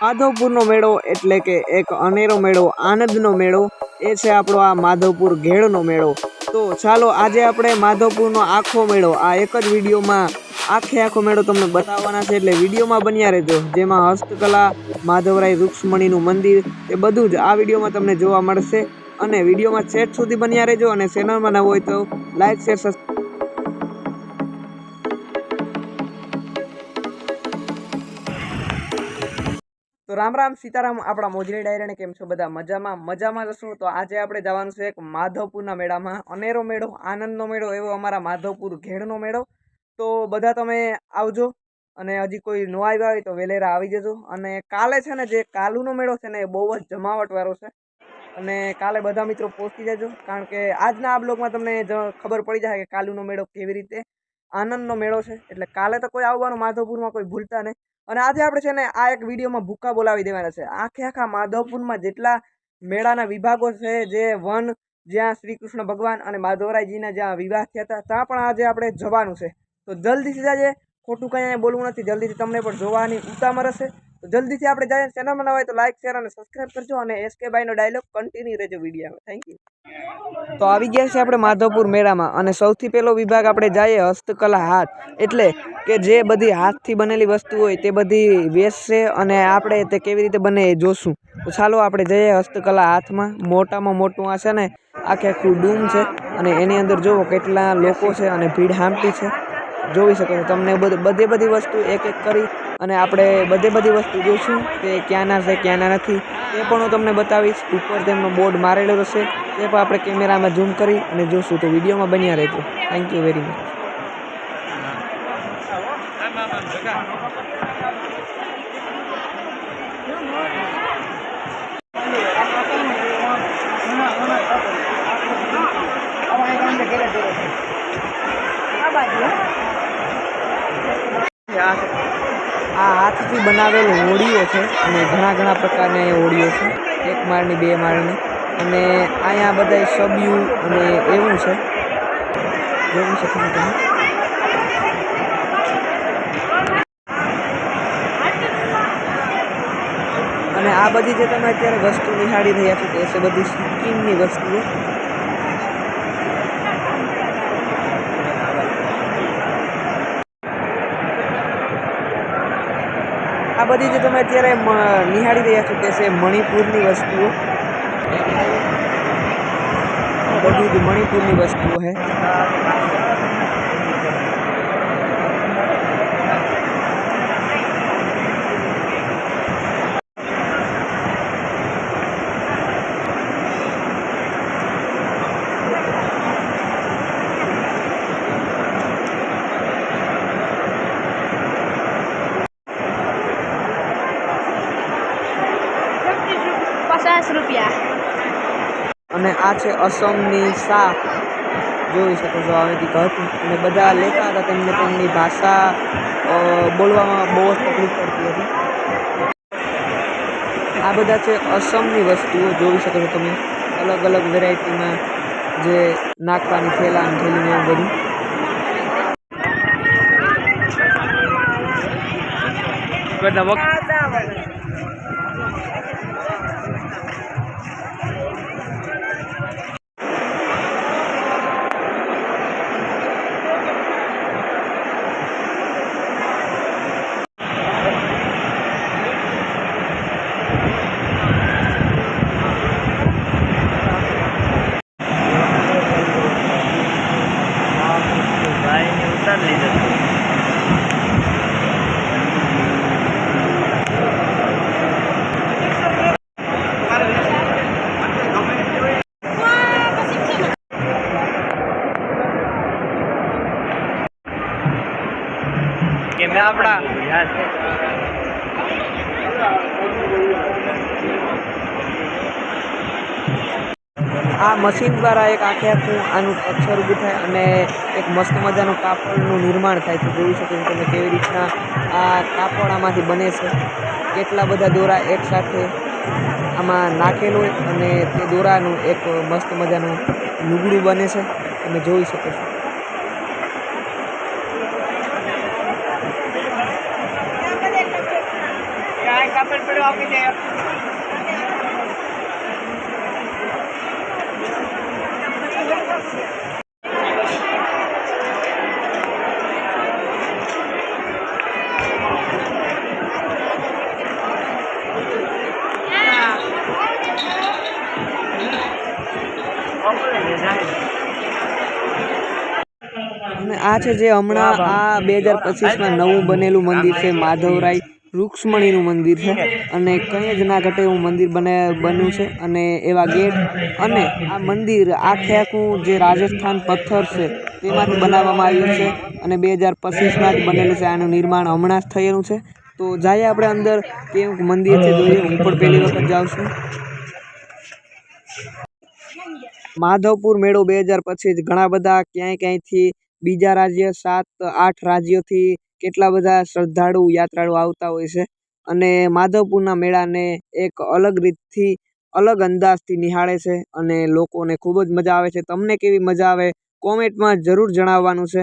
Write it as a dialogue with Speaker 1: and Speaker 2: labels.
Speaker 1: માધવપુરનો મેળો એટલે કે એક અનેરો મેળો, આનંદનો મેળો, એ છે આપણો આ માધવપુર ઘેડનો મેળો. તો ચાલો આજે આપણે માધવપુરનો આખો મેળો, આ એક જ વિડીયોમાં આખે આખો મેળો તમને બતાવવાના છે એટલે વિડીયોમાં બન્યા રહેજો. જેમાં હસ્તકલા, માધવરાય રૂક્ષ્મણીનું મંદિર, એ બધું જ આ વિડીયોમાં તમને જોવા મળશે. અને વિડીયોમાં છેટ સુધી બન્યા રહેજો અને ચેનલમાં ન હોય તો લાઈક શેર સબસ્ક્રાઈબ તો રામ રામ, સીતારામ, આપણા મોજરી ડાયરાને કેમ છો બધા મજામાં? મજામાં જશું તો આજે આપણે જવાનું છે એક માધવપુરના મેળામાં. અનેરો મેળો, આનંદનો મેળો, એવો અમારા માધવપુર ઘેડનો મેળો. તો બધા તમે આવજો અને હજી કોઈ ન આવ્યા હોય તો વેલેરા આવી જજો. અને કાલે છે ને જે કાલુનો મેળો છે ને એ બહુ જ જમાવટવાળો છે. અને કાલે બધા મિત્રો પહોંચી જજો. કારણ કે આજના આ બ્લોગમાં તમને ખબર પડી જાય કે કાલુનો મેળો કેવી રીતે આનંદનો મેળો છે. એટલે કાલે તો કોઈ આવવાનું માધવપુરમાં કોઈ ભૂલતા નહીં. અને આજે આપણે છે ને આ એક વિડીયોમાં ભૂક્કા બોલાવી દેવાના છે. આખે આખા માધવપુરમાં જેટલા મેળાના વિભાગો છે, જે વન જ્યાં શ્રી કૃષ્ણ ભગવાન અને માધવરાયજીના જ્યાં વિવાહ થયા હતા, ત્યાં પણ આજે આપણે જવાનું છે. તો જલ્દીથી જાજે ખોટું કંઈ બોલવું નથી. જલ્દીથી તમને પણ જોવાની ઉતામર હશે. તો જલ્દીથી આપણે જાય ચેનલમાં નવા હોય તો લાઈક શેર અને સબસ્ક્રાઈબ કરજો અને એસકે ભાઈનો ડાયલોગ કન્ટિન્યુ રહેજો વિડીયોમાં થેન્ક યુ તો આવી ગયા છે આપણે માધવપુર મેળામાં અને સૌથી પહેલો વિભાગ આપણે જઈએ હસ્તકલા હાથ એટલે કે જે બધી હાથથી બનેલી વસ્તુ હોય તે બધી વેચશે અને આપણે તે કેવી રીતે બને એ જોશું. તો ચાલો આપણે જઈએ હસ્તકલા હાથમાં. મોટામાં મોટું આ છે ને, આખે આખું ડૂમ છે અને એની અંદર જુઓ કેટલા લોકો છે અને ભીડ હામટી છે. જોઈ શકો છો તમને બધે, બધી વસ્તુ એક એક કરી અને આપણે બધે બધી વસ્તુ જોઈશું કે ક્યાંના છે, ક્યાંના નથી. તે પણ હું તમને બતાવીશ. ઉપર તેમનો બોર્ડ મારેલો હશે તે પણ આપણે કેમેરામાં ઝૂમ કરી અને જોશું. તો વિડીયોમાં બન્યા રહેજો. થેન્ક યુ વેરી મચ આ હાથથી બનાવેલ હોડીઓ છે અને ઘણા ઘણા પ્રકારની હોડીઓ છે. એક માળની, બે માળની. અને અહીંયા બધા સબિયું અને એવું છે. જોઈ શકો છો તમે. અને આ બધી જે તમે અત્યારે વસ્તુ નિહાળી રહ્યા છો, તે છે બધી સિક્કિમની વસ્તુઓ. બધી જે તમે અત્યારે નિહાળી રહ્યા છો તે છે મણિપુરની વસ્તુઓ. બધી જ મણિપુરની વસ્તુઓ છે
Speaker 2: પચાસ રૂપિયા
Speaker 1: અને આ છે અસમની શાક જોઈ શકો છો આવેથી ઘરથી અને બધા લેતા હતા તેમને તેમની ભાષા બોલવામાં બહુ જ તકલીફ પડતી હતી. આ બધા છે અસમની વસ્તુઓ. જોઈ શકો છો તમે અલગ અલગ વેરાયટીમાં જે નાખવાની થેલા થેલીને એવું બધું.
Speaker 3: કે મેં આપણા
Speaker 1: આ મશીન દ્વારા એક આખે આખું આનું અક્ષર ઊભું થાય અને એક મસ્ત મજાનું કાપડનું નિર્માણ થાય છે. જોઈ શકો છો તમે કેવી રીતના આ કાપડ આમાંથી બને છે. કેટલા બધા દોરા એકસાથે આમાં નાખેલું હોય અને તે દોરાનું એક મસ્ત મજાનું લુગડું બને છે. તમે જોઈ શકો છો. કાપડ પડ્યો આપી દે અને આ છે જે હમણાં આ બે હજાર પચીસમાં નવું બનેલું મંદિર છે, માધવરાય રૂક્ષ્મણીનું મંદિર છે. અને કંઈ જ ના ઘટે એવું મંદિર બને, બન્યું છે. અને એવા ગેટ અને આ મંદિર આખે આખું જે રાજસ્થાન પથ્થર છે, તેમાંથી બનાવવામાં આવ્યું છે. અને બે હજાર પચીસમાં જ બનેલું છે, આનું નિર્માણ હમણાં જ થયેલું છે. તો જઈએ આપણે અંદર, કેવું મંદિર છે, જોઈએ. હું પણ પહેલી વખત જાઉં છું. માધવપુર મેળો બે હજાર પચીસ. ઘણા બધા ક્યાંય ક્યાંયથી બીજા રાજ્ય, સાત, આઠ રાજ્યોથી કેટલા બધા શ્રદ્ધાળુ, યાત્રાળુ આવતા હોય છે. અને માધવપુરના મેળાને એક અલગ રીતથી, અલગ અંદાજથી નિહાળે છે અને લોકોને ખૂબ જ મજા આવે છે. તમને કેવી મજા આવે? કોમેન્ટમાં જરૂર જણાવવાનું છે.